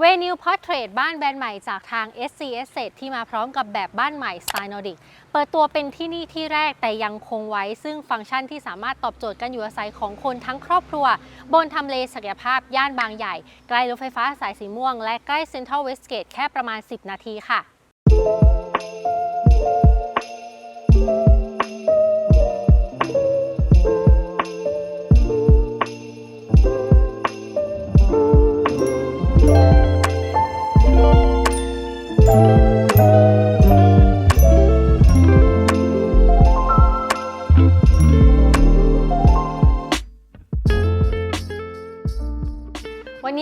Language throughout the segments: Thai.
เวนิวพอร์เทรตบ้านแบรนด์ใหม่จากทาง SC Asset ที่มาพร้อมกับแบบบ้านใหม่สไตล์นอร์ดิกเปิดตัวเป็นที่นี่ที่แรกแต่ยังคงไว้ ซึ่งฟังก์ชันที่สามารถตอบโจทย์การอยู่อาศัยของคนทั้งครอบครัว บนทำเลศักยภาพย่านบางใหญ่ ใกล้รถไฟฟ้าสายสีม่วง และใกล้เซ็นทรัลเวสเกตแค่ประมาณ 10 นาทีค่ะ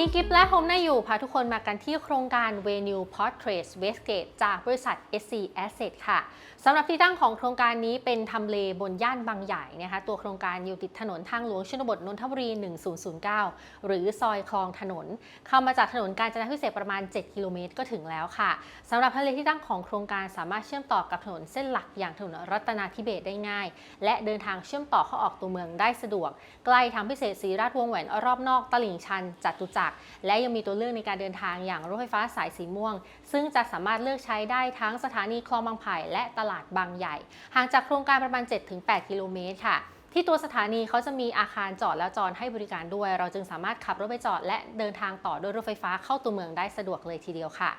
นี้กิฟและโฮมนาอยู่พาทุกคนมากันที่โครงการ Venue Portraits Westgate จากบริษัท SC Asset ค่ะสำหรับที่ตั้งของโครงการนี้เป็นทำเลบนย่านบางใหญ่นะคะตัวโครงการอยู่ติดถนนทางหลวงชนบทนนทบุรี 1009 หรือซอยคลองถนน เข้ามาจากถนนกาญจนาพิเศษกประมาณ 7 กิโลเมตรก็ถึงแล้วค่ะสำหรับทำเลที่ตั้งของโครงการสามารถเชื่อมต่อกับถนนเส้นหลักอย่างถนนรัตนาธิเบศได้ง่าย และเดินทางเชื่อมต่อเข้าออกตัวเมืองได้สะดวก ใกล้ทางพิเศษศรีราชวงแหวนรอบนอกตลิ่งชันจัตุจักรและยังมีตัวเลือกในการเดินทางอย่างรถไฟฟ้าสายสีม่วง ซึ่งจะสามารถเลือกใช้ได้ทั้งสถานีคลองบางไผ่และตลาดบางใหญ่ ห่างจากโครงการประมาณ 7-8 กิโลเมตรค่ะที่ตัวสถานีเขาจะมีอาคารจอดแล้วจอดให้บริการด้วย เราจึงสามารถขับรถไปจอดและเดินทางต่อด้วยรถไฟฟ้าเข้าตัวเมืองได้สะดวกเลยทีเดียวค่ะ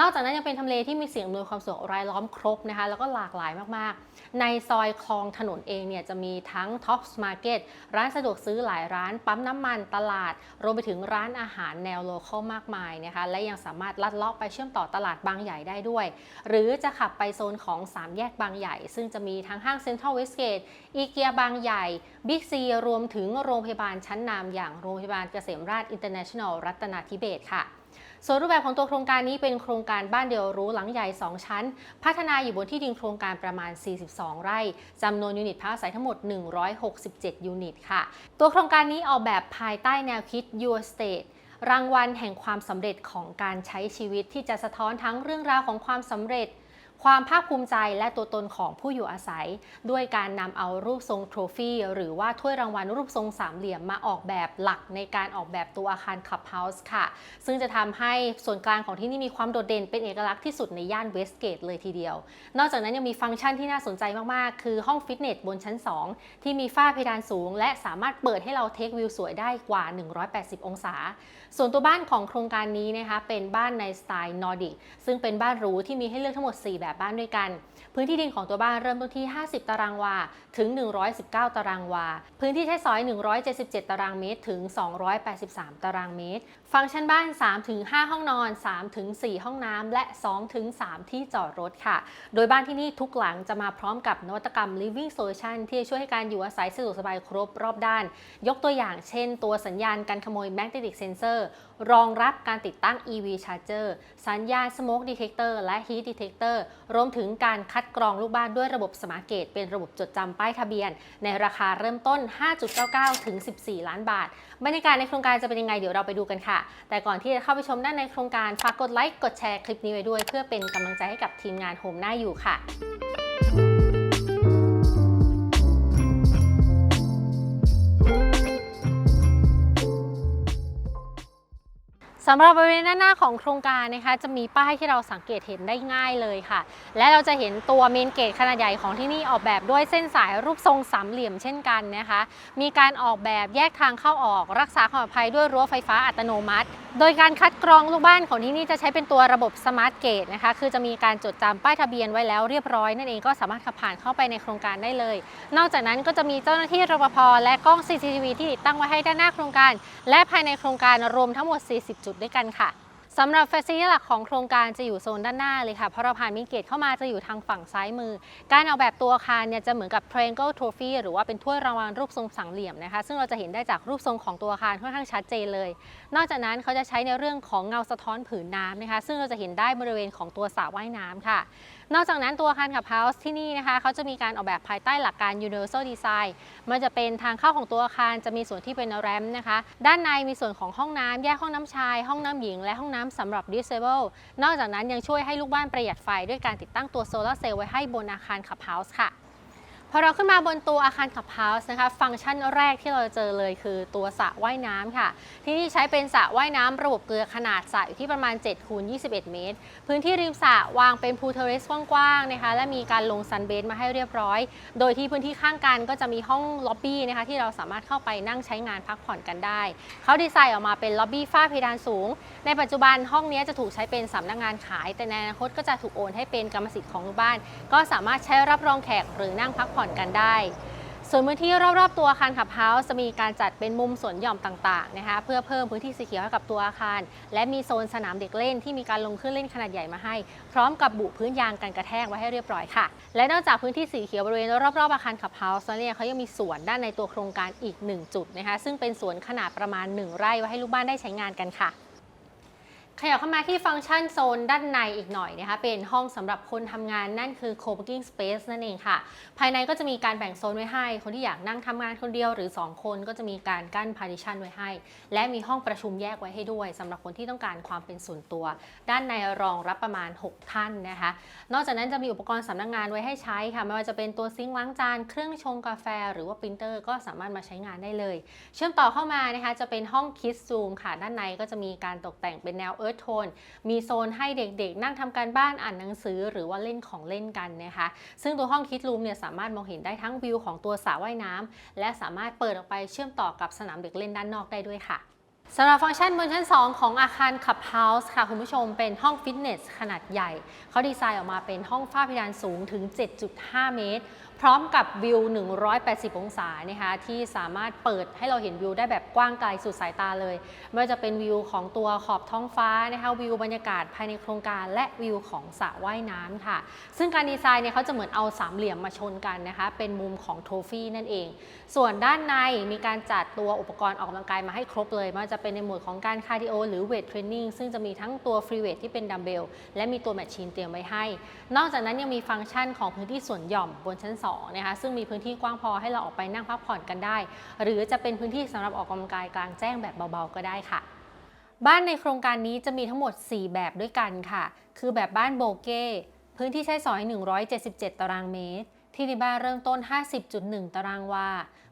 นอกจากนั้นยังเป็นทำเลที่มีเสิ่งอำนวยความสะดวกรายล้อมครบนะคะ แล้วก็หลากหลายมากๆ ในซอยคลองถนนเองเนี่ยจะมีทั้ง Tops Market ร้านสะดวกซื้อหลายร้าน ปั๊มน้ำมันตลาด รวมไปถึงร้านอาหารแนวโลคอลมากมายนะคะ และยังสามารถลัดเลาะไปเชื่อมต่อตลาดบางใหญ่ได้ด้วย หรือจะขับไปโซนของ 3 แยกบางใหญ่ ซึ่งจะมีทั้งห้างเซ็นทรัลเวสเกตอีเกียบางใหญ่บิ๊กซีรวมถึงโรงพยาบาลชั้นนำอย่างโรงพยาบาลเกษมราษอินเตอร์เนชั่นแนลรัตนาธิเบศค่ะ ส่วนรูปแบบของตัวโครงการนี้เป็นโครงการบ้านเดียวรู้หลังใหญ่ 2 ชั้น พัฒนาอยู่บนที่ดินโครงการประมาณ 42 ไร่จำนวนยูนิตพักอาศัยทั้งหมด 167 ยูนิตค่ะ ตัวโครงการนี้ออกแบบภายใต้แนวคิด Your State รางวัลแห่งความสำเร็จของการใช้ชีวิตที่จะสะท้อนทั้งเรื่องราวของความสำเร็จ ความภาคภูมิใจและตัวตนของผู้อยู่อาศัย ด้วยการนำเอารูปทรงโทรฟี่หรือว่าถ้วยรางวัลรูปทรงสามเหลี่ยมมาออกแบบหลักในการออกแบบตัวอาคารคับเฮาส์ค่ะ ซึ่งจะทำให้ส่วนกลางของที่นี่มีความโดดเด่นเป็นเอกลักษณ์ที่สุดในย่านเวสเกตเลยทีเดียว นอกจากนั้นยังมีฟังก์ชันที่น่าสนใจมาก ๆ คือห้องฟิตเนสบนชั้น 2 ที่มีฝ้าเพดานสูง และสามารถเปิดให้เราเทควิวสวยได้กว่า 180 องศา ส่วนตัวบ้านของโครงการนี้นะคะเป็นบ้านในสไตล์นอร์ดิกซึ่งเป็นบ้านหรูที่มีให้เลือกทั้งหมด 4 แบบบ้านด้วยกัน พื้นที่ดินของตัวบ้านเริ่มต้นที่ 50 ตารางวา ถึง 119 ตารางวา พื้นที่ใช้สอย 177 ตารางเมตร ถึง 283 ตารางเมตร ฟังก์ชันบ้าน 3-5 ห้องนอน 3-4 ห้องน้ำและ 2-3 ที่จอดรถค่ะ โดยบ้านที่นี่ทุกหลังจะมาพร้อมกับนวัตกรรม living solution ที่จะช่วยให้การอยู่อาศัยสะดวกสบายครบรอบด้าน ยกตัวอย่างเช่น ตัวสัญญาณการขโมย magnetic sensor รองรับการติดตั้ง EV charger สัญญาณ smoke detector และ heat detector รวมถึงการคัดกรองลูกบ้านด้วยระบบ smart gate เป็นระบบจดจำป้ายทะเบียน ในราคาเริ่มต้น 5.99 ถึง 14 ล้านบาท บรรยากาศในโครงการจะเป็นยังไงเดี๋ยวเราไปดูกันค่ะแต่ก่อนที่จะเข้าไปชมด้านในโครงการฝากกดไลค์กดแชร์คลิปนี้ไว้ด้วย เพื่อเป็นกำลังใจให้กับทีมงานโฮมหน้าอยู่ค่ะ สำหรับบริเวณด้านหน้าของโครงการนะคะจะมีป้ายที่เราสังเกตเห็นได้ง่ายเลยค่ะ และเราจะเห็นตัวเมนเกตขนาดใหญ่ของที่นี่ออกแบบด้วยเส้นสายรูปทรงสามเหลี่ยมเช่นกันนะคะ มีการออกแบบแยกทางเข้าออก รักษาความปลอดภัยด้วยรั้วไฟฟ้าอัตโนมัติโดยการคัดกรองลูกบ้านของที่นี่จะใช้เป็นตัวระบบสมาร์ทเกตนะคะ คือจะมีการจดจำป้ายทะเบียนไว้แล้วเรียบร้อยนั่นเองก็สามารถขับผ่านเข้าไปในโครงการได้เลย นอกจากนั้นก็จะมีเจ้าหน้าที่รปภและกล้อง CCTV ที่ติดตั้งไว้ให้ด้านหน้าโครงการ และภายในโครงการรวมทั้งหมด 40 จุดด้วยกันค่ะ สำหรับเฟสซิลิตี้หลักของโครงการจะอยู่โซนด้านหน้าเลยค่ะ เพราะเราผ่านมิเกตเข้ามาจะอยู่ทางฝั่งซ้ายมือ การออกแบบตัวอาคารเนี่ยจะเหมือนกับ triangle trophy หรือว่าเป็นถ้วยรางวัลรูปทรงสามเหลี่ยมนะคะ ซึ่งเราจะเห็นได้จากรูปทรงของตัวอาคารค่อนข้างชัดเจนเลย นอกจากนั้นเขาจะใช้ในเรื่องของเงาสะท้อนผืนน้ำนะคะ ซึ่งเราจะเห็นได้บริเวณของตัวสระว่ายน้ำค่ะ นอกจากนั้นตัวอาคารขับเฮาส์ที่นี่นะคะเขาจะมีการออกแบบภายใต้หลักการ universal design มันจะเป็นทางเข้าของตัวอาคารจะมีส่วนที่เป็นแรมนะคะ ด้านในมีส่วนของห้องน้ำแยกห้องน้ำชาย ห้องน้ำหญิง และห้องน้ำสำหรับ disable นอกจากนั้นยังช่วยให้ลูกบ้านประหยัดไฟด้วยการติดตั้งตัวโซลาร์เซลล์ไว้ให้บนอาคารขับเฮาส์ค่ะ พอเราขึ้นมาบนตัวอาคารขับเฮาส์นะคะ ฟังก์ชันแรกที่เราเจอเลยคือตัวสระว่ายน้ำค่ะ ที่นี่ใช้เป็นสระว่ายน้ำระบบเกลือขนาดสระอยู่ที่ประมาณ7คูณ21 เมตร พื้นที่ริมสระวางเป็นพูลเทเรสกว้างๆนะคะ และมีการลงซันเบสมาให้เรียบร้อย โดยที่พื้นที่ข้างกันก็จะมีห้องล็อบบี้นะคะที่เราสามารถเข้าไปนั่งใช้งานพักผ่อนกันได้ เขาดีไซน์ออกมาเป็นล็อบบี้ฝ้าเพดานสูง ในปัจจุบันห้องนี้จะถูกใช้เป็นสำนักงานขาย แต่ในอนาคตก็จะถูกโอนให้เป็นกรรมสิทธิ์ของลูกบ้าน ก็สามารถใช้รับรองแขกหรือนั่งพักผ่อนกันได้ ส่วนพื้นที่รอบๆตัวอาคารขับเฮาส์จะมีการจัดเป็นมุมสวนหย่อมต่างๆนะคะเพื่อเพิ่มพื้นที่สีเขียวให้กับตัวอาคาร และมีโซนสนามเด็กเล่นที่มีการลงเครื่องเล่นขนาดใหญ่มาให้ พร้อมกับบุพื้นยางกันกระแทกไว้ให้เรียบร้อยค่ะ และนอกจากพื้นที่สีเขียวบริเวณรอบๆอาคารขับเฮาส์แล้วเนี่ยเขายังมีสวนด้านในตัวโครงการอีก 1 จุดนะคะซึ่งเป็นสวนขนาดประมาณ 1 ไร่ไว้ให้ลูกบ้านได้ใช้งานกันค่ะ ขยับเข้ามาที่ฟังก์ชันโซนด้านในอีกหน่อยนะคะเป็นห้องสำหรับคนทำงานนั่นคือ co-working space นั่นเองค่ะ ภายในก็จะมีการแบ่งโซนไว้ให้ คนที่อยากนั่งทำงานคนเดียวหรือ 2 คนก็จะมีการกั้น partition ไว้ให้ และมีห้องประชุมแยกไว้ให้ด้วยสำหรับคนที่ต้องการความเป็นส่วนตัว ด้านในรองรับประมาณ 6 ท่านนะคะ นอกจากนั้นจะมีอุปกรณ์สำนักงานไว้ให้ใช้ค่ะไม่ว่าจะเป็นตัวซิงค์ล้างจานเครื่องชงกาแฟ หรือว่าปรินเตอร์ก็สามารถมาใช้งานได้เลย เชื่อมต่อเข้ามานะคะจะเป็นห้อง Kids Room ค่ะด้านในก็จะมีการตกแต่งเป็นแนว Earth Tone มีโซนให้เด็กๆ นั่งทำการบ้านอ่านหนังสือ หรือว่าเล่นของเล่นกันนะคะ ซึ่งตัวห้อง Kids Room เนี่ยสามารถมองเห็นได้ทั้งวิวของตัวสระว่ายน้ำและสามารถเปิดออกไปเชื่อมต่อกับสนามเด็กเล่นด้านนอกได้ด้วยค่ะสำหรับฟังก์ชันบนชั้น 2 ของอาคารขับเฮาส์ค่ะคุณผู้ชมเป็นห้องฟิตเนสขนาดใหญ่ เขาดีไซน์ออกมาเป็นห้องฝ้าเพดานสูงถึง 7.5 เมตร พร้อมกับวิว 180 องศานะคะที่สามารถเปิดให้เราเห็นวิวได้แบบกว้างไกลสุดสายตาเลย ไม่ว่าจะเป็นวิวของตัวขอบท้องฟ้านะคะวิวบรรยากาศภายในโครงการ และวิวของสระว่ายน้ำค่ะ ซึ่งการดีไซน์เนี่ยเขาจะเหมือนเอาสามเหลี่ยมมาชนกันนะคะ เป็นมุมของโทฟี่นั่นเอง ส่วนด้านในมีการจัดตัวอุปกรณ์ออกกำลังกายมาให้ครบเลยไมันจะเป็นในหมวดของการคาร์ดิโอหรือเวทเทรนนิ่งซึ่งจะมีทั้งตัวฟรีเวทที่เป็นดัมเบลและมีตัวแมชชีนเตรียมไว้ให้ นอกจากนั้นยังมีฟังก์ชันของพื้นที่ส่วนหย่อมบนชั้น2นะคะซึ่งมีพื้นที่กว้างพอให้เราออกไปนั่งพักผ่อนกันได้ หรือจะเป็นพื้นที่สำหรับออกกำลังกายกลางแจ้งแบบเบาๆ ก็ได้ค่ะ บ้านในโครงการนี้จะมีทั้งหมด 4 แบบด้วยกันค่ะ คือแบบบ้านโบเก้พื้นที่ใช้สอย 177 ตารางเมตร ที่ในบ้านเริ่มต้น 50.1 ตารางวา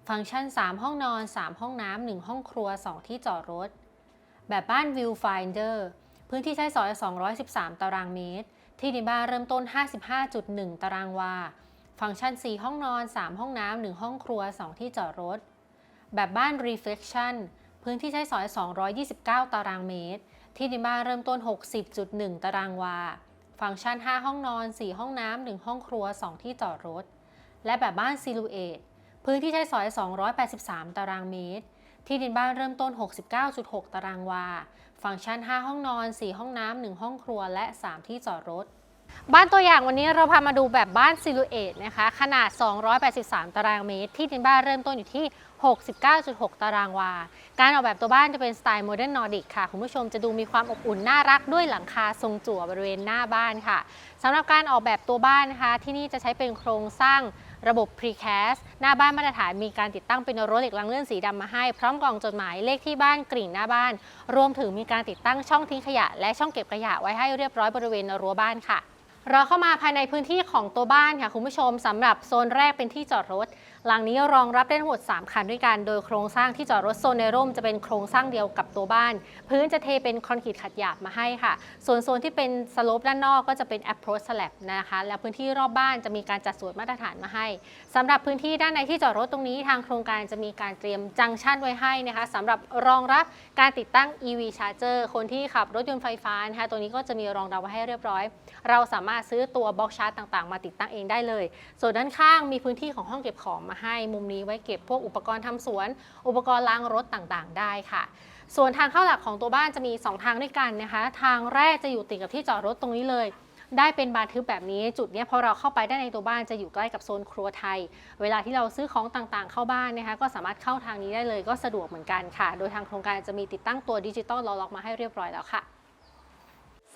ฟังก์ชัน 3 ห้องนอน 3 ห้องน้ำ1ห้องครัว 2 ที่จอดรถ แบบบ้าน Viewfinder พื้นที่ใช้สอย 213 ตารางเมตร ที่ในบ้านเริ่มต้น 55.1 ตารางวา ฟังก์ชัน 4 ห้องนอน 3 ห้องน้ำ1ห้องครัว 2 ที่จอดรถ แบบบ้าน Reflection พื้นที่ใช้สอย 229 ตารางเมตร ที่ในบ้านเริ่มต้น 60.1 ตารางวา ฟังก์ชัน 5 ห้องนอน 4 ห้องน้ำ1ห้องครัว 2 ที่จอดรถ และแบบบ้าน Silhouette พื้นที่ใช้สอย 283 ตารางเมตร ที่ดินบ้านเริ่มต้น 69.6 ตารางวา ฟังก์ชัน 5 ห้องนอน 4 ห้องน้ำ1ห้องครัว และ 3 ที่จอดรถ บ้านตัวอย่างวันนี้เราพามาดูแบบบ้านซิลูเอตนะคะ ขนาด 283 ตารางเมตร ที่ดินบ้านเริ่มต้นอยู่ที่ 69.6 ตารางวา การออกแบบตัวบ้านจะเป็นสไตล์โมเดิร์นนอร์ดิกค่ะ คุณผู้ชมจะดูมีความอบอุ่นน่ารักด้วยหลังคาทรงจั่วบริเวณหน้าบ้านค่ะสำหรับการออกแบบตัวบ้านนะคะที่นี่จะใช้เป็นโครงสร้างระบบ Precast หน้าบ้านมาตรฐานมีการติดตั้งเป็นรั้วเหล็กลังเลื่อนสีดำมาให้ พร้อมกล่องจดหมายเลขที่บ้านกริ่งหน้าบ้าน รวมถึงมีการติดตั้งช่องทิ้งขยะ และช่องเก็บขยะไว้ให้เรียบร้อยบริเวณรั้วบ้านค่ะ เราเข้ามาภายในพื้นที่ของตัวบ้านค่ะคุณผู้ชมสำหรับโซนแรกเป็นที่จอดรถ หลังนี้รองรับได้ทั้งหมด 3 คันด้วยกัน โดยโครงสร้างที่จอดรถโซนในร่มจะเป็นโครงสร้างเดียวกับตัวบ้าน พื้นจะเทเป็นคอนกรีตขัดหยาบมาให้ค่ะ ส่วนโซนที่เป็นสโลปด้านนอกก็จะเป็น approach slab นะคะ และพื้นที่รอบบ้านจะมีการจัดสวนมาตรฐานมาให้สำหรับพื้นที่ด้านในที่จอดรถตรงนี้ทางโครงการจะมีการเตรียมจังชันไว้ให้นะคะสำหรับรองรับการติดตั้ง EV charger คนที่ขับรถยนต์ไฟฟ้านะคะตัวนี้ก็จะมีรองรับไว้ให้เรียบร้อย เราสามารถซื้อตัวบล็อกชาร์จต่างๆ มาติดตั้งเองได้เลย ส่วนด้านข้างมีพื้นที่ของห้องเก็บของมาให้มุมนี้ไว้เก็บพวกอุปกรณ์ทำสวน อุปกรณ์ล้างรถต่างๆ ได้ค่ะ ส่วนทางเข้าหลักของตัวบ้านจะมี 2 ทางด้วยกันนะคะ ทางแรกจะอยู่ติดกับที่จอดรถตรงนี้เลย ได้เป็นบานทึบแบบนี้จุดนี้พอเราเข้าไปได้ในตัวบ้านจะอยู่ใกล้กับโซนครัวไทย เวลาที่เราซื้อของต่างๆ เข้าบ้านนะคะก็สามารถเข้าทางนี้ได้เลยก็สะดวกเหมือนกันค่ะ โดยทางโครงการจะมีติดตั้งตัวดิจิตอลล็อกมาให้เรียบร้อยแล้วค่ะ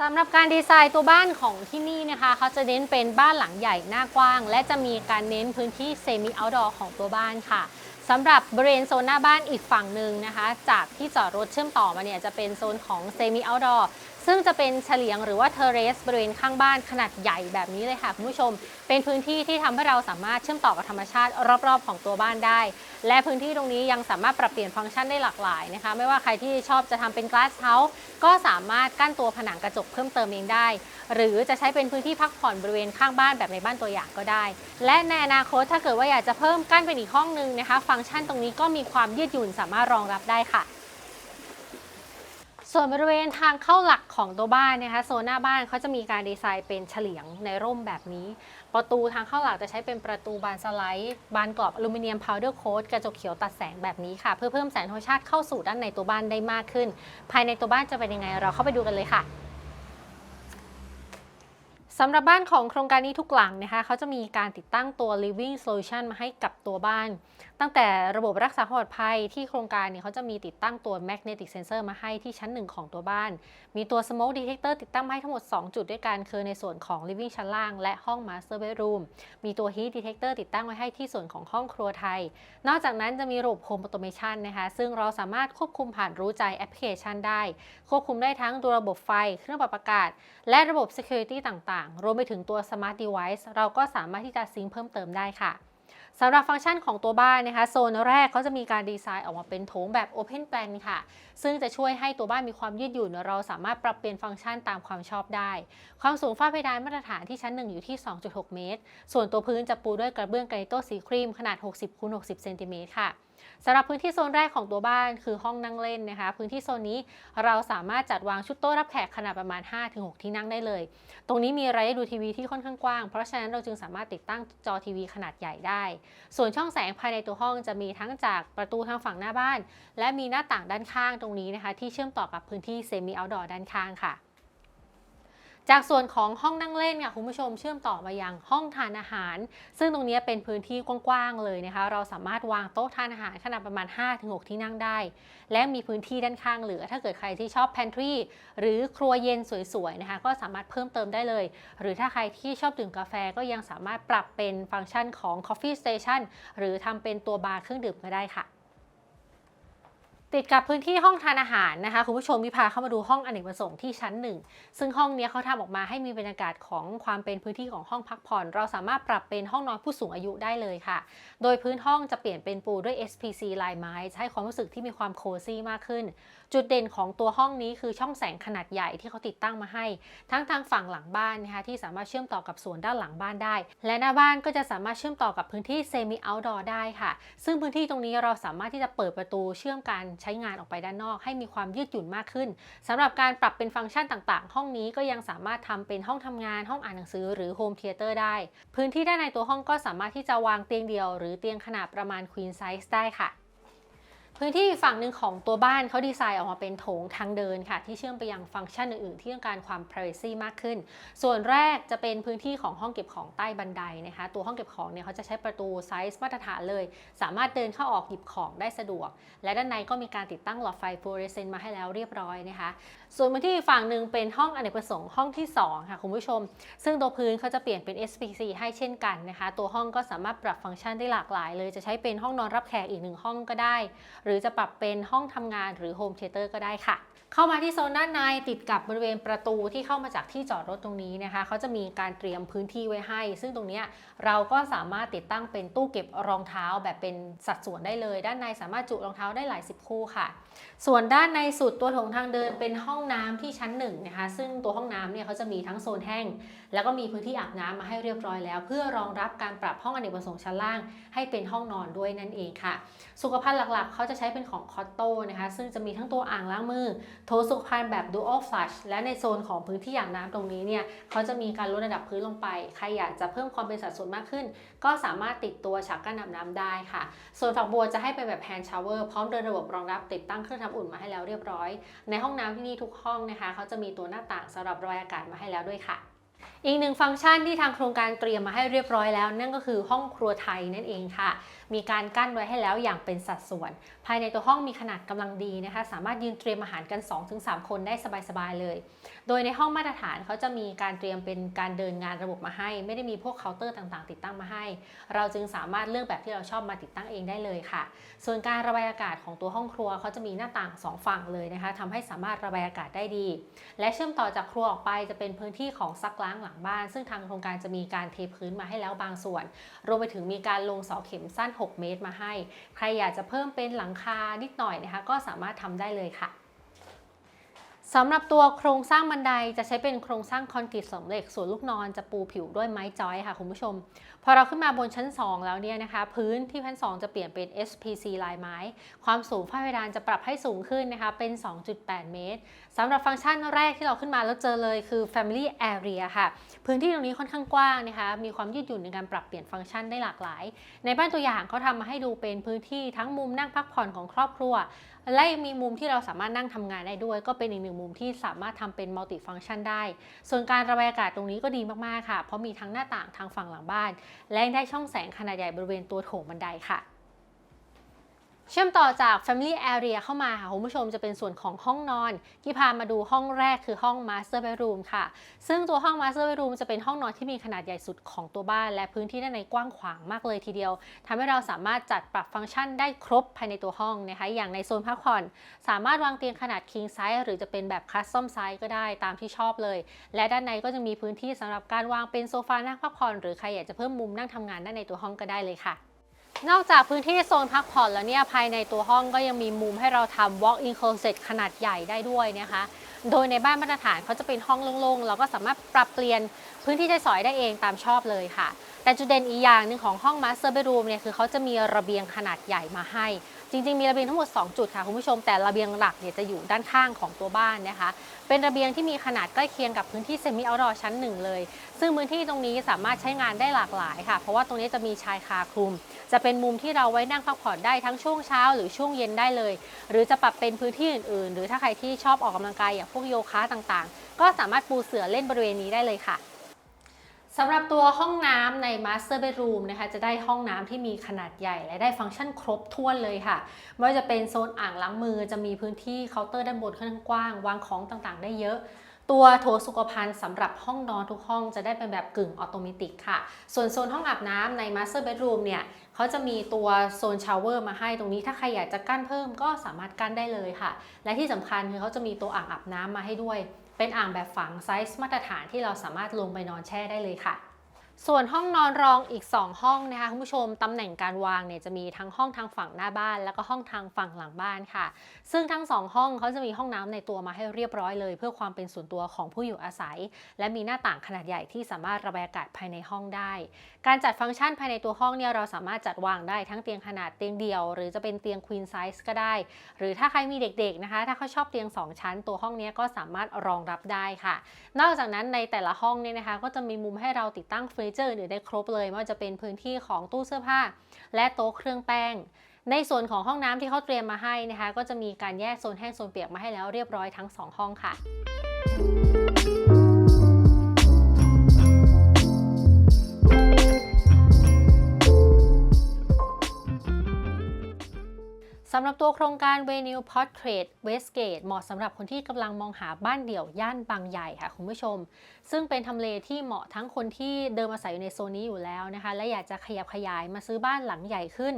สำหรับการดีไซน์ตัวบ้านของที่นี่นะคะเขาจะเน้นเป็นบ้านหลังใหญ่หน้ากว้าง และจะมีการเน้นพื้นที่เซมิเอาท์ดอร์ของตัวบ้านค่ะสำหรับบริเวณโซนหน้าบ้านอีกฝั่งหนึ่งนะคะ จากที่จอดรถเชื่อมต่อมาเนี่ยจะเป็นโซนของเซมิเอาท์ดอร์ ซึ่งจะเป็นเฉลียงหรือว่าเทเรสบริเวณข้างบ้านขนาดใหญ่แบบนี้เลยค่ะคุณผู้ชม เป็นพื้นที่ที่ทำให้เราสามารถเชื่อมต่อกับธรรมชาติรอบๆ ของตัวบ้านได้ และพื้นที่ตรงนี้ยังสามารถปรับเปลี่ยนฟังก์ชันได้หลากหลายนะคะ ไม่ว่าใครที่ชอบจะทำเป็น glass house ก็สามารถกั้นตัวผนังกระจกเพิ่มเติมเองได้ หรือจะใช้เป็นพื้นที่พักผ่อนบริเวณข้างบ้านแบบในบ้านตัวอย่างก็ได้ และในอนาคตถ้าเกิดว่าอยากจะเพิ่มกั้นเป็นอีกห้องนึงนะคะ ฟังก์ชันตรงนี้ก็มีความยืดหยุ่นสามารถรองรับได้ค่ะ ส่วนบริเวณทางเข้าหลักของตัวบ้านนะคะโซนหน้าบ้านเขาจะมีการดีไซน์เป็นเฉลียงในร่มแบบนี้ ประตูทางเข้าหลักจะใช้เป็นประตูบานสไลด์ บานกรอบอลูมิเนียมพาวเดอร์โค้ดกระจกเขียวตัดแสงแบบนี้ค่ะ เพื่อเพิ่มแสงธรรมชาติเข้าสู่ด้านในตัวบ้านได้มากขึ้น ภายในตัวบ้านจะเป็นยังไงเราเข้าไปดูกันเลยค่ะสำหรับบ้านของโครงการนี้ทุกหลังนะคะเขาจะมีการติดตั้งตัว living solution มาให้กับตัวบ้านตั้งแต่ระบบรักษาความปลอดภัยที่โครงการเนี่ยเขาจะมีติดตั้งตัว magnetic sensor มาให้ที่ชั้นหนึ่งของตัวบ้าน มีตัว smoke detector ติดตั้งมาให้ทั้งหมด 2 จุดด้วยกัน คือในส่วนของ living ชั้นล่าง และห้อง master bedroom มีตัว heat detector ติดตั้งไว้ให้ที่ส่วนของห้องครัวไทย นอกจากนั้นจะมีระบบ home automation นะคะซึ่งเราสามารถควบคุมผ่านรู้ใจแอปพลิเคชันได้ ควบคุมได้ทั้งตัวระบบไฟ เครื่องปรับอากาศ และระบบ security ต่างๆ รวมไปถึงตัว smart device เราก็สามารถที่จะซิงค์เพิ่มเติมได้ค่ะ สำหรับฟังก์ชันของตัวบ้านนะคะโซนแรกเขาจะมีการดีไซน์ออกมาเป็นโถงแบบ Open Plan ค่ะ ซึ่งจะช่วยให้ตัวบ้านมีความยืดหยุ่นเราสามารถปรับเปลี่ยนฟังก์ชันตามความชอบได้ ความสูงฝ้าเพดานมาตรฐานที่ชั้น 1 อยู่ที่ 2.6 เมตร ส่วนตัวพื้นจะปูด้วยกระเบื้องกรานิโตสีครีมขนาด 60คูณ60เซนติเมตรค่ะ สำหรับพื้นที่โซนแรกของตัวบ้านคือห้องนั่งเล่นนะคะ พื้นที่โซนนี้เราสามารถจัดวางชุดโต๊ะรับแขกขนาดประมาณ 5-6 ที่นั่งได้เลย ตรงนี้มีรายได้ดูทีวีที่ค่อนข้างกว้าง เพราะฉะนั้นเราจึงสามารถติดตั้งจอทีวีขนาดใหญ่ได้ ส่วนช่องแสงภายในตัวห้องจะมีทั้งจากประตูทางฝั่งหน้าบ้าน และมีหน้าต่างด้านข้างตรงนี้นะคะ ที่เชื่อมต่อกับพื้นที่เซมิเอาดอร์ด้านข้างค่ะ จากส่วนของห้องนั่งเล่นค่ะคุณผู้ชมเชื่อมต่อมายังห้องทานอาหาร ซึ่งตรงนี้เป็นพื้นที่กว้างๆเลยนะคะ เราสามารถวางโต๊ะทานอาหารขนาดประมาณ 5-6 ที่นั่งได้ และมีพื้นที่ด้านข้างเหลือ ถ้าเกิดใครที่ชอบ pantry หรือครัวเย็นสวยๆนะคะ ก็สามารถเพิ่มเติมได้เลย หรือถ้าใครที่ชอบดื่มกาแฟก็ยังสามารถปรับเป็นฟังก์ชันของ coffee station หรือทำเป็นตัวบาร์เครื่องดื่มก็ได้ค่ะ ติดกับพื้นที่ห้องทานอาหารนะคะคุณผู้ชมวิพาเข้ามาดูห้องอเนกประสงค์ที่ชั้นหนึ่งซึ่งห้องนี้เขาทำออกมาให้มีบรรยากาศของความเป็นพื้นที่ของห้องพักผ่อน เราสามารถปรับเป็นห้องนอนผู้สูงอายุได้เลยค่ะ โดยพื้นห้องจะเปลี่ยนเป็นปูด้วย SPC ลายไม้จะให้ความรู้สึกที่มีความโคซี่มากขึ้น จุดเด่นของตัวห้องนี้คือช่องแสงขนาดใหญ่ที่เขาติดตั้งมาให้ ทั้งทางฝั่งหลังบ้านนะคะที่สามารถเชื่อมต่อกับสวนด้านหลังบ้านได้ และหน้าบ้านก็จะสามารถเชื่อมต่อกับพื้นที่เซมิเอาท์ดอร์ได้ค่ะ ซึ่งพื้นที่ตรงนี้เราสามารถที่จะเปิดประตูเชื่อมการใช้งานออกไปด้านนอกให้มีความยืดหยุ่นมากขึ้นสำหรับการปรับเป็นฟังก์ชันต่างๆ ห้องนี้ก็ยังสามารถทำเป็นห้องทำงาน ห้องอ่านหนังสือหรือโฮมเทเตอร์ได้ พื้นที่ด้านในตัวห้องก็สามารถที่จะวางเตียงเดียว หรือเตียงขนาดประมาณ queen size ได้ค่ะ พื้นที่ฝั่งหนึ่งของตัวบ้านเขาดีไซน์ออกมาเป็นโถงทางเดินค่ะ ที่เชื่อมไปยังฟังก์ชันอื่นๆ ที่ต้องการความ privacy มากขึ้น ส่วนแรกจะเป็นพื้นที่ของห้องเก็บของใต้บันไดนะคะ ตัวห้องเก็บของเนี่ยเขาจะใช้ประตูไซส์มาตรฐานเลย สามารถเดินเข้าออกหยิบของได้สะดวก และด้านในก็มีการติดตั้งหลอดไฟฟลูออเรสเซนต์มาให้แล้วเรียบร้อยนะคะ ส่วนพื้นที่ฝั่งหนึ่งเป็นห้องอเนกประสงค์ห้องที่สองค่ะคุณผู้ชม ซึ่งตัวพื้นเขาจะเปลี่ยนเป็น SPC ให้เช่นกันนะคะ ตัวห้องก็สามารถปรับฟังก์ชันได้หลากหลาย เลยจะใช้เป็นห้องนอนรับแขกอีกหนึ่งห้องก็ได้ หรือจะปรับเป็นห้องทำงานหรือโฮมเทเตอร์ก็ได้ค่ะ เข้ามาที่โซนด้านในติดกับบริเวณประตูที่เข้ามาจากที่จอดรถตรงนี้นะคะเขาจะมีการเตรียมพื้นที่ไว้ให้ ซึ่งตรงนี้เราก็สามารถติดตั้งเป็นตู้เก็บรองเท้าแบบเป็นสัดส่วนได้เลย ด้านในสามารถจุรองเท้าได้หลายสิบคู่ค่ะ ส่วนด้านในสุดตัวโถงทางเดินเป็นห้องน้ำที่ชั้นหนึ่งนะคะซึ่งตัวห้องน้ำเนี่ยเขาจะมีทั้งโซนแห้ง แล้วก็มีพื้นที่อาบน้ำมาให้เรียบร้อยแล้ว เพื่อรองรับการปรับห้องอเนกประสงค์ชั้นล่าง ให้เป็นห้องนอนด้วยนั่นเองค่ะ สุขภัณฑ์หลักๆเขาจะใช้เป็นของคอตโตนะคะซึ่งจะมีทั้งตัวอ่างล้างมือโถสุขภัณฑ์แบบ dual flush และในโซนของพื้นที่อย่างน้ำตรงนี้เนี่ยเขาจะมีการลดระดับพื้นลงไป ใครอยากจะเพิ่มความเป็นสัดส่วนมากขึ้น ก็สามารถติดตัวฉากกั้นน้ำได้ค่ะ ส่วนฝักบัวจะให้เป็นแบบ hand shower พร้อมเดินระบบรองรับติดตั้งเครื่องทำอุ่นมาให้แล้วเรียบร้อย ในห้องน้ำที่นี่ทุกห้องนะคะเขาจะมีตัวหน้าต่างสำหรับระบายอากาศมาให้แล้วด้วยค่ะ อีกหนึ่งฟังก์ชันที่ทางโครงการเตรียมมาให้เรียบร้อยแล้ว นั่นก็คือห้องครัวไทยนั่นเองค่ะ มีการกั้นไว้ให้แล้วอย่างเป็นสัดส่วน ภายในตัวห้องมีขนาดกำลังดีนะคะ สามารถยืนเตรียมอาหารกัน 2-3 คนได้สบายๆเลย โดยในห้องมาตรฐานเขาจะมีการเตรียมเป็นการเดินงานระบบมาให้ ไม่ได้มีพวกเคาน์เตอร์ต่างๆ ติดตั้งมาให้ เราจึงสามารถเลือกแบบที่เราชอบมาติดตั้งเองได้เลยค่ะ ส่วนการระบายอากาศของตัวห้องครัวเขาจะมีหน้าต่างสองฝั่งเลยนะคะทำให้สามารถระบายอากาศได้ดี และเชื่อมต่อจากครัวออกไปจะเป็นพื้นที่ของซักล้างหลังบ้าน ซึ่งทางโครงการจะมีการเทพื้นมาให้แล้วบางส่วน รวมไปถึงมีการลงเสาเข็มสั้น 6 เมตรมาให้ ใครอยากจะเพิ่มเป็นหลังคานิดหน่อยนะคะ ก็สามารถทำได้เลยค่ะ สำหรับตัวโครงสร้างบันไดจะใช้เป็นโครงสร้างคอนกรีตสำเหล็ก ส่วนลูกนอนจะปูผิวด้วยไม้จอยค่ะคุณผู้ชม พอเราขึ้นมาบนชั้น 2 แล้วเนี่ยนะคะ พื้นที่ชั้น 2 จะเปลี่ยนเป็น SPC ลายไม้ ความสูงฝ้าเพดานจะปรับให้สูงขึ้นนะคะ เป็น 2.8 เมตรสำหรับฟังก์ชันแรกที่เราขึ้นมาแล้วเจอเลยคือ Family Area ค่ะ พื้นที่ตรงนี้ค่อนข้างกว้างนะคะ มีความยืดหยุ่นในการปรับเปลี่ยนฟังก์ชันได้หลากหลาย ในบ้านตัวอย่างเขาทำมาให้ดูเป็นพื้นที่ทั้งมุมนั่งพักผ่อนของครอบครัว และยังมีมุมที่เราสามารถนั่งทำงานได้ด้วย ก็เป็นอีกหนึ่งมุมที่สามารถทำเป็นมัลติฟังก์ชันได้ ส่วนการระบายอากาศตรงนี้ก็ดีมากๆค่ะ เพราะมีทั้งหน้าต่างทางฝั่งหลังบ้าน และยังได้ช่องแสงขนาดใหญ่บริเวณตัวโถงบันไดค่ะ เชื่อมต่อจาก Family Area เข้ามาค่ะคุณผู้ชมจะเป็นส่วนของห้องนอนที่พามาดูห้องแรกคือห้อง Master Bedroom ค่ะ ซึ่งตัวห้อง Master Bedroom จะเป็นห้องนอนที่มีขนาดใหญ่สุดของตัวบ้าน และพื้นที่ด้านในกว้างขวางมากเลยทีเดียวทำให้เราสามารถจัดปรับฟังก์ชันได้ครบภายในตัวห้องนะคะอย่างในโซนพักผ่อน สามารถวางเตียงขนาด King Size หรือจะเป็นแบบ Custom Size ก็ได้ตามที่ชอบเลย และด้านในก็จะมีพื้นที่สำหรับการวางเป็นโซฟานั่งพักผ่อนหรือใครอยากจะเพิ่มมุมนั่งทำงานด้านในตัวห้องก็ได้เลยค่ะ นอกจากพื้นที่โซนพักผ่อนแล้วเนี่ยภายในตัวห้องก็ยังมีมุมให้เราทำ walk-in closet ขนาดใหญ่ได้ด้วยนะคะ โดยในบ้านมาตรฐานเขาจะเป็นห้องโล่งๆ เราก็สามารถปรับเปลี่ยนพื้นที่ใช้สอยได้เองตามชอบเลยค่ะ แต่จุดเด่นอีกอย่างหนึ่งของห้อง Master Bedroom เนี่ยคือเขาจะมีระเบียงขนาดใหญ่มาให้ จริง ๆ มีระเบียงทั้งหมด 2 จุดค่ะคุณผู้ชมแต่ระเบียงหลักเนี่ยจะอยู่ด้านข้างของตัวบ้านนะคะ เป็นระเบียงที่มีขนาดใกล้เคียงกับพื้นที่เซมิเอาท์ดอร์ชั้นหนึ่งเลย ซึ่งพื้นที่ตรงนี้สามารถใช้งานได้หลากหลายค่ะ เพราะว่าตรงนี้จะมีชายคาคลุม จะเป็นมุมที่เราไว้นั่งพักผ่อนได้ทั้งช่วงเช้าหรือช่วงเย็นได้เลย หรือจะปรับเป็นพื้นที่อื่นๆ หรือถ้าใครที่ชอบออกกำลังกายอย่างพวกโยคะต่างๆ ก็สามารถปูเสื่อเล่นบริเวณนี้ได้เลยค่ะ สำหรับตัวห้องน้ำใน Master Bedroom นะคะจะได้ห้องน้ำที่มีขนาดใหญ่ และได้ฟังก์ชันครบถ้วนเลยค่ะ ไม่ว่าจะเป็นโซนอ่างล้างมือจะมีพื้นที่เคาน์เตอร์ด้านบนค่อนข้างกว้าง วางของต่างๆ ได้เยอะตัวโถสุขภัณฑ์สำหรับห้องนอนทุกห้องจะได้เป็นแบบกึ่งออโตเมติกค่ะ ส่วนโซนห้องอาบน้ำใน Master Bedroom เนี่ยเขาจะมีตัวโซนชาวเวอร์มาให้ตรงนี้ถ้าใครอยากจะกั้นเพิ่มก็สามารถกั้นได้เลยค่ะ และที่สำคัญคือเขาจะมีตัวอ่างอาบน้ำมาให้ด้วย เป็นอ่างแบบฝังไซส์มาตรฐานที่เราสามารถลงไปนอนแช่ได้เลยค่ะ ส่วนห้องนอนรองอีก 2 ห้องนะคะคุณผู้ชมตำแหน่งการวางเนี่ยจะมีทั้งห้องทางฝั่งหน้าบ้าน แล้วก็ห้องทางฝั่งหลังบ้านค่ะ ซึ่งทั้ง 2 ห้องเขาจะมีห้องน้ำในตัวมาให้เรียบร้อยเลย เพื่อความเป็นส่วนตัวของผู้อยู่อาศัย และมีหน้าต่างขนาดใหญ่ที่สามารถระบายอากาศภายในห้องได้ การจัดฟังก์ชันภายในตัวห้องเนี่ยเราสามารถจัดวางได้ทั้งเตียงขนาดเตียงเดี่ยว หรือจะเป็นเตียง queen size ก็ได้ หรือถ้าใครมีเด็กๆนะคะ ถ้าเขาชอบเตียง 2 ชั้น ตัวห้องนี้ก็สามารถรองรับได้ค่ะ นอกจากนั้นในแต่ละห้องเนี่ยนะคะก็จะมีมุมให้เราติดตั้งเฟนิเจอร์อื่นได้ครบเลยไม่ว่าจะเป็นพื้นที่ของตู้เสื้อผ้า และโต๊ะเครื่องแป้ง ในส่วนของห้องน้ำที่เขาเตรียมมาให้นะคะ ก็จะมีการแยกโซนแห้งโซนเปียกมาให้แล้วเรียบร้อยทั้ง 2 ห้องค่ะ สำหรับตัวโครงการ Venue Portrait Westgate เหมาะสำหรับคนที่กำลังมองหาบ้านเดี่ยวย่านบางใหญ่ค่ะคุณผู้ชม ซึ่งเป็นทำเลที่เหมาะทั้งคนที่เดิมอาศัยอยู่ในโซนนี้อยู่แล้วนะคะ และอยากจะขยับขยายมาซื้อบ้านหลังใหญ่ขึ้น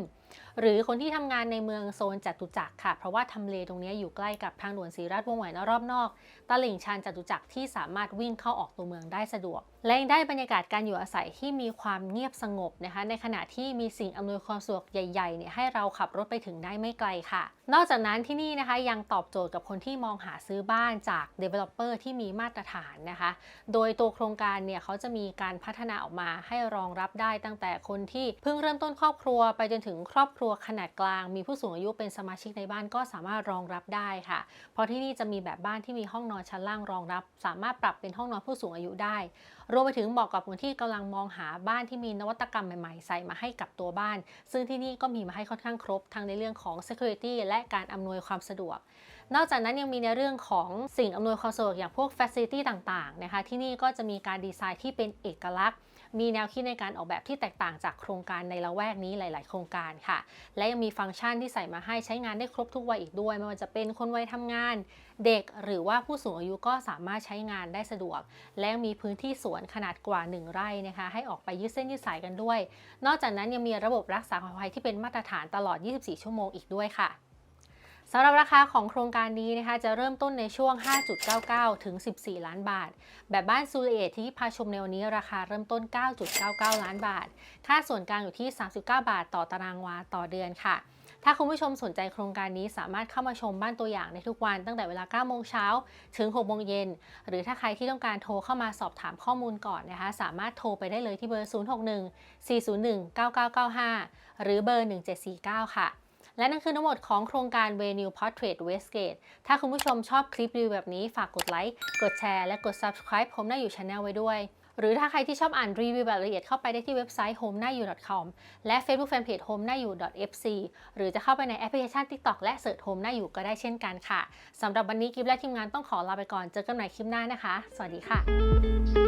หรือคนที่ทำงานในเมืองโซนจตุจักรค่ะ เพราะว่าทำเลตรงนี้อยู่ใกล้กับทางด่วนศรีราชวงศ์แหวนรอบนอกตลิ่งชันจตุจักรที่สามารถวิ่งเข้าออกตัวเมืองได้สะดวก และยังได้บรรยากาศการอยู่อาศัยที่มีความเงียบสงบนะคะ ในขณะที่มีสิ่งอำนวยความสะดวกใหญ่ๆเนี่ยให้เราขับรถไปถึงได้ไม่ไกลค่ะ นอกจากนั้นที่นี่นะคะยังตอบโจทย์กับคนที่มองหาซื้อบ้านจาก developer ที่มีมาตรฐานนะคะ โดยตัวโครงการเนี่ยเขาจะมีการพัฒนาออกมาให้รองรับได้ตั้งแต่คนที่เพิ่งเริ่มต้นครอบครัวไปจนถึงครอบครัวขนาดกลาง มีผู้สูงอายุเป็นสมาชิกในบ้านก็สามารถรองรับได้ค่ะ เพราะที่นี่จะมีแบบบ้านที่มีห้องนอนชั้นล่างรองรับ สามารถปรับเป็นห้องนอนผู้สูงอายุได้ รวมไปถึงเหมาะกับคนที่กำลังมองหาบ้านที่มีนวัตกรรมใหม่ๆ ใส่มาให้กับตัวบ้าน ซึ่งที่นี่ก็มีมาให้ค่อนข้างครบ ทั้งในเรื่องของ security และการอำนวยความสะดวก นอกจากนั้นยังมีในเรื่องของสิ่งอำนวยความสะดวกอย่างพวก Facility ต่างๆนะคะที่นี่ก็จะมีการดีไซน์ที่เป็นเอกลักษณ์ มีแนวคิดในการออกแบบที่แตกต่างจากโครงการในละแวกนี้หลาย ๆ โครงการค่ะ และยังมีฟังก์ชันที่ใส่มาให้ใช้งานได้ครบทุกวัยอีกด้วย ไม่ว่าจะเป็นคนวัยทำงาน เด็กหรือว่าผู้สูงอายุก็สามารถใช้งานได้สะดวก และยังมีพื้นที่สวนขนาดกว่า 1 ไร่นะคะ ให้ออกไปยืดเส้นยืดสายกันด้วย นอกจากนั้นยังมีระบบรักษาความปลอดภัยที่เป็นมาตรฐานตลอด 24 ชั่วโมงอีกด้วยค่ะ สำหรับราคาของโครงการนี้นะคะจะเริ่มต้นในช่วง 5.99 ถึง 14 ล้านบาท แบบบ้านซูเอทที่พาชมในวันนี้ราคาเริ่มต้น 9.99 ล้านบาท ค่าส่วนกลางอยู่ที่ 39 บาท ต่อตารางวาต่อเดือนค่ะ ถ้าคุณผู้ชมสนใจโครงการนี้สามารถเข้ามาชมบ้านตัวอย่างในทุกวันตั้งแต่เวลา 9 โมงเช้าถึง 6 โมงเย็น หรือถ้าใครที่ต้องการโทรเข้ามาสอบถามข้อมูลก่อนนะคะ สามารถโทรไปได้เลยที่เบอร์ 061 401 9995 หรือเบอร์ 1749 ค่ะ และนั่นคือทั้งหมดของโครงการ Venue Portrait Westgate ถ้าคุณผู้ชมชอบคลิปรีวิวแบบนี้ฝากกดไลค์ กดแชร์ และกด subscribe ผมได้อยู่ Channel ไว้ด้วย หรือถ้าใครที่ชอบอ่านรีวิวแบบละเอียดเข้าไปได้ที่เว็บไซต์ home นายู .com และ Facebook Fanpage home นายู .fc หรือจะเข้าไปในแอปพลิเคชัน TikTok และเสิร์ช home นายูก็ได้เช่นกันค่ะสำหรับวันนี้กิฟและทีมงานต้องขอลาไปก่อนเจอกันใหม่คลิปหน้านะคะ สวัสดีค่ะ